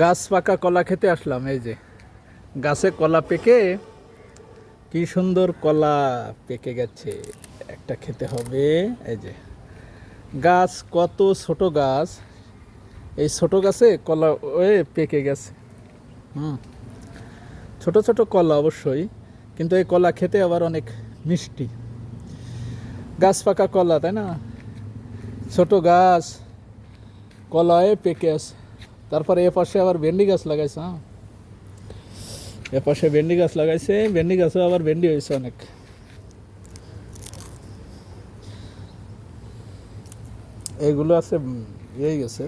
গাছ পাকা কলা খেতে আসলাম, এই যে। গাছে কলা পেকে, কি সুন্দর কলা পেকে গেছে। একটা খেতে হবে, এই যে। গাছ কত ছোট গাছ, এই ছোট গাছে কলা ওয়ে পেকে গেছে। হুম। ছোট ছোট কলা অবশ্যই, কিন্তু এই কলা খেতে আবার অনেক মিষ্টি। গাছ পাকা কলা, তাই না? ছোট গাছ কলায় পেকে আছে। তারপরে এ পাশে আবার ভেন্ডি গাছ লাগাইছে হ্যাঁ। এ পাশে ভেন্ডি গাছ লাগাইছে, ভেন্ডি গাছে আবার ভেন্ডি হয়েছে অনেক। এগুলো আছে ইয়ে গেছে।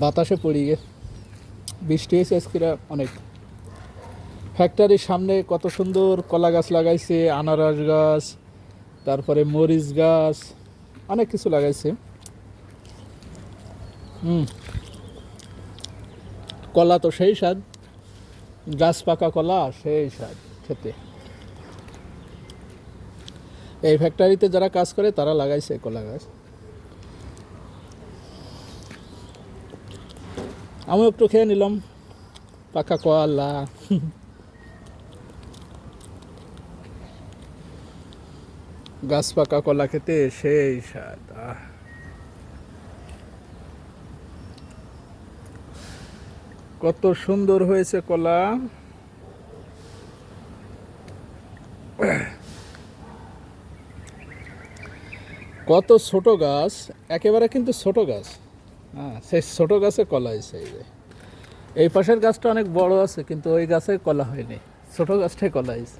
বাতাসে পড়ি গে। বৃষ্টি হয়েছে আজকে অনেক। ফ্যাক্টরির সামনে কত সুন্দর কলা গাছ লাগাইছে, আনারস গাছ, তারপরে মরিচ গাছ, অনেক কিছু লাগাইছে। কলা তো সেই স্বাদ, গাছ পাকা কলা সেই স্বাদ খেতে। এই ফ্যাক্টরিতে যারা কাজ করে, তারা লাগাইছে কলা গাছ। আমি একটু খেয়ে নিলাম, পাকা কলা। গাছ পাকা কলা খেতে সেই স্বাদ, আহ। কত সুন্দর হয়েছে কলা। কত ছোট গাছ, একেবারে কিন্তু ছোট গাছ। হ্যাঁ সেই ছোট গাছে কলা হয়েছে এই যে। এই পাশের গাছটা অনেক বড় আছে, কিন্তু ওই গাছে কলা হয়নি। ছোট গাছটাই কলা হয়েছে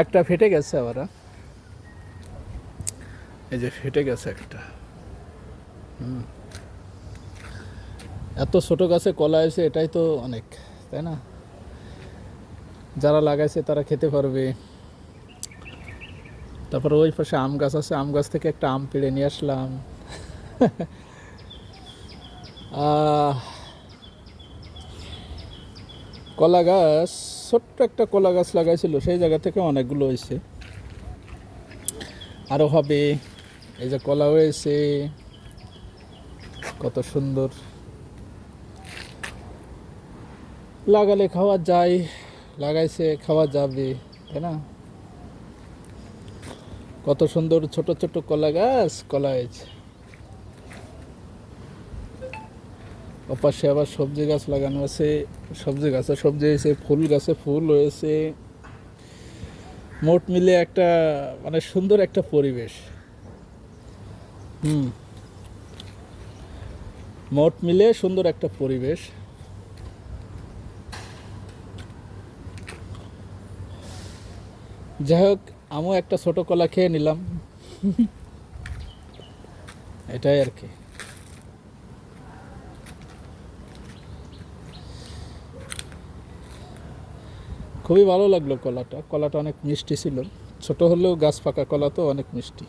একটা ফেটে গেছে আবার হ্যাঁ। এই যে ফেটে গেছে একটা। হুম। এত ছোট গাছে কলা এসে এটাই তো অনেক, তাই না? যারা লাগাইছে তারা খেতে পারবে। তারপরে ওই পাশে আম গাছ আছে, আম গাছ থেকে একটা আম পেড়ে নিয়ে আসলাম। কলা গাছ, ছোট্ট একটা কলা গাছ লাগাইছিল, সেই জায়গা থেকে অনেকগুলো হয়েছে আরও হবে, এই যে কলা হয়েছে, কত সুন্দর। লাগালে খাওয়া যায়, লাগাইছে, খাওয়া যাবে, তাই না? কত সুন্দর ছোট ছোট কলা গাছ, কলা হয়েছে ওপাশে আবার সবজি গাছ লাগানো আছে, সবজি গাছে সবজি হয়েছে, ফুল গাছে ফুল হয়েছে। মোট মিলে একটা মানে সুন্দর একটা পরিবেশ। হুম। মোট মিলে সুন্দর একটা পরিবেশ। যাই হোক আমিও একটা ছোট কলা খেয়ে নিলাম। এটাই আর কি। খুবই ভালো লাগল কলাটা। কলাটা অনেক মিষ্টি ছিল। ছোট হলেও গাছ পাকা কলা তো অনেক মিষ্টি।